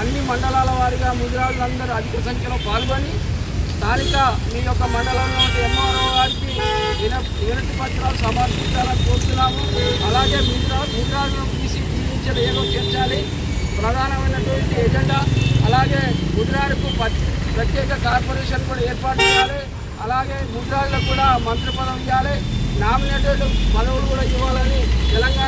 అన్ని మండలాల వారీగా ముదిరాజులందరూ అధిక సంఖ్యలో పాల్గొని స్థానిక మీ యొక్క మండలంలో ఎంఆర్ఓ గారికి విన- వినతి పత్రాలు సమర్పించాలని కోరుతున్నాము. అలాగే ముదిరా ముదిరాజులను తీసి జీవించడం ఏదో చేర్చాలి. ప్రధానమైనటువంటి ఎజెండా. అలాగే ముద్రాలకు ప్రత్యేక కార్పొరేషన్ కూడా ఏర్పాటు చేయాలి. అలాగే ముద్రాజులకు కూడా మంత్రి పదవి ఇవ్వాలి. నామినేటెడ్ పదవులు కూడా ఇవ్వాలని తెలంగాణ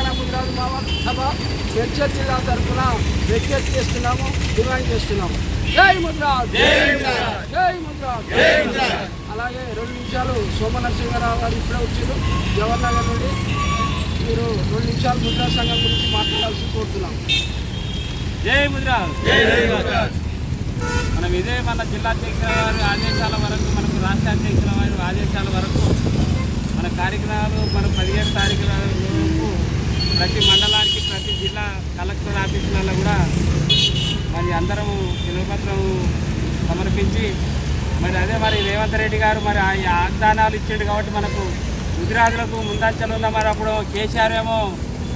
మెడ్చల్ జిల్లా తరఫున విజ్ఞప్తి చేస్తున్నాము డిమాండ్ చేస్తున్నాము. జై ముద్రాజ్! జై ముద్రాజ్! అలాగే రెండు నిమిషాలు సోమ నరసింహారావు గారు ఇప్పుడే వచ్చారు జవహర్ నగర్ నుండి మీరు రెండు నిమిషాలు ముద్రా సంఘం గురించి మాట్లాడాల్సి కోరుతున్నాం. జై ముదిరాజ్! మనం ఇదే మన జిల్లా అధ్యక్షుల వారి ఆదేశాల వరకు మనకు రాష్ట్ర అధ్యక్షుల వారి ఆదేశాల వరకు మన కార్యక్రమాలు మన పదిహేను తారీఖుల ప్రతి మండలానికి ప్రతి జిల్లా కలెక్టర్ ఆఫీసులలో కూడా మరి అందరము విలువపత్రం సమర్పించి మరి అదే మరి రేవంత్ రెడ్డి గారు మరి ఆ వాగ్దానాలు ఇచ్చాడు కాబట్టి మనకు ముదిరాజులకు ముందంచెలు ఉన్న మరి అప్పుడు కేసీఆర్ ఏమో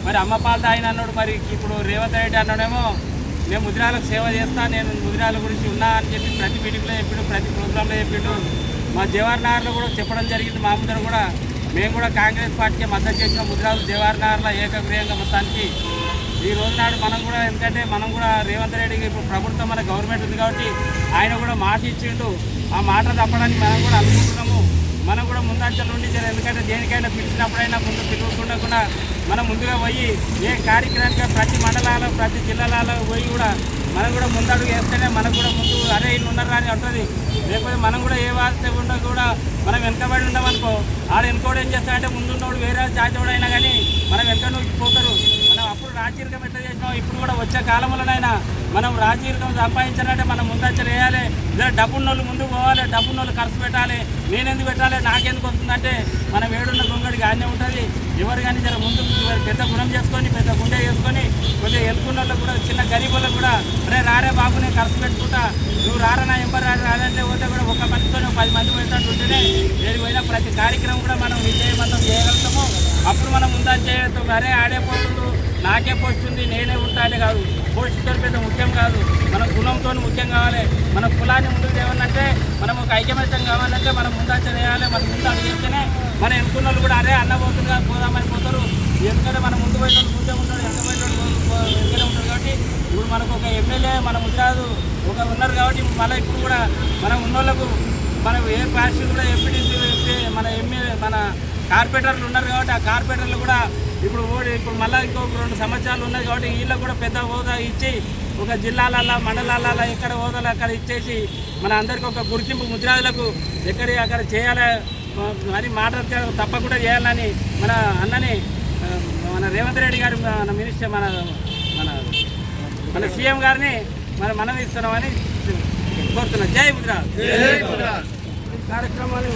మరి అమ్మపాల ఆయన అన్నాడు మరి ఇప్పుడు రేవంత్ రెడ్డి అన్నాడేమో నేను ముదిరాలకు సేవ చేస్తా నేను ముదిరాల గురించి ఉన్నా అని చెప్పి ప్రతి మీటింగ్లో చెప్పిండు ప్రతి ప్రోగ్రాంలో చెప్పిండు. మా జవహర్ నగర్లో కూడా చెప్పడం జరిగింది మా ముందర కూడా మేము కూడా కాంగ్రెస్ పార్టీకి మద్దతు చేసిన ముదిరాజు జవహర్ నగర్లో ఏకగ్రీయంగా మొత్తానికి ఈ రోజు నాడు మనం కూడా ఎందుకంటే మనం కూడా రేవంత్ రెడ్డికి ఇప్పుడు ప్రభుత్వం మన గవర్నమెంట్ ఉంది కాబట్టి ఆయన కూడా మాట ఇచ్చిండు. ఆ మాట తప్పడానికి మనం కూడా అనుకుంటున్నాము. మనం కూడా ముందంచెల నుండి ఎందుకంటే దేనికైనా పిలిచినప్పుడైనా ముందు పిలువకుండా మనం ముందుగా పోయి ఏ కార్యక్రమానికి ప్రతి మండలాల్లో ప్రతి జిల్లాలలో పోయి కూడా మనం కూడా ముందడుగు వేస్తేనే మనకు కూడా ముందు అరే ఇల్లు ఉన్నారా అని అంటుంది. లేకపోతే మనం కూడా ఏ వాస్తే ఉన్నా కూడా మనం వెనకబడి ఉండమనుకో ఆడ వెనుకోడు ఏం చేస్తాడంటే ముందున్నోడు వేరే జాతివాడు అయినా కానీ మనం వెనక పోతారు. మనం అప్పుడు రాజకీయం ఎట్లా చేసినాం? ఇప్పుడు కూడా వచ్చే కాలంలోనైనా మనం రాజకీయం సంపాదించాలంటే మనం ముందంచెలు వేయాలి. లేదా డబ్బున్నోళ్ళు ముందుకు పోవాలి డబ్బున్నోళ్ళు ఖర్చు పెట్టాలి. నేనెందుకు పెట్టాలి? నాకెందుకు వస్తుందంటే మనం ఏడున్న గొంగడికి ఆనే ఉంటుంది. ఎవరు కానీ జర ముందు పెద్ద గుణం చేసుకొని పెద్ద గుండె చేసుకొని కొద్దిగా ఎలుకున్న కూడా చిన్న గరీబులకు కూడా రే రారే బాబు నేను ఖర్చు పెట్టుకుంటా. నువ్వు రారా నా ఎంబర్ రాదంటే పోతే కూడా ఒక మనిషితో పది మంది పోయేటట్టు ఉంటేనే నేను పోయినా ప్రతి కార్యక్రమం కూడా మనం విజయవంతం చేయగలుగుతాము. అప్పుడు మనం ముందని చేయొచ్చు అరే ఆడే పోతుండు నాకే పోస్తుంది నేనే ఉంటానే కాదు. పోస్టుతో మన ముఖ్యం కావాలి. మన కులాన్ని ముందుకు తేవాలంటే మనం ఒక ఐక్యమత్యం కావాలంటే మనం ముందా చేయాలి మన ముందు అడిగితేనే మన ఎన్నుకున్న వాళ్ళు కూడా అరే అన్న పోతుందిగా పోదామని పోతారు. ఎందుకంటే మన ముందు పోయిన ముందే ఉంటారు ఎంత పోయిన వెనుకనే ఉంటారు కాబట్టి ఇప్పుడు మనకు ఒక ఎమ్మెల్యే మన ముద్రాదు ఒక ఉన్నారు కాబట్టి మళ్ళీ ఇప్పుడు కూడా మనం ఉన్నోళ్ళకు మనం ఏ పార్టీ కూడా ఎంపీటీసీ మన ఎమ్మెల్యే మన కార్పొరేటర్లు ఉన్నారు కాబట్టి ఆ కార్పొరేటర్లు కూడా ఇప్పుడు ఓడి ఇప్పుడు మళ్ళీ ఇంకొక రెండు సంవత్సరాలు ఉన్నాయి కాబట్టి వీళ్ళకు కూడా పెద్ద హోదా ఇచ్చి ఒక జిల్లాలలో మండలాలలో ఎక్కడ హోదాలు అక్కడ ఇచ్చేసి మన అందరికీ ఒక గుర్తింపు ముద్రాదులకు ఎక్కడ అక్కడ చేయాలి మరి మాట తప్పకుండా చేయాలని మన అన్నని మన రేవంత్ రెడ్డి గారు మన మినిస్టర్ మన మన మన సీఎం గారిని మన మనం ఇస్తున్నామని కోరుతున్నాం. జై ముద్రా. కార్యక్రమాన్ని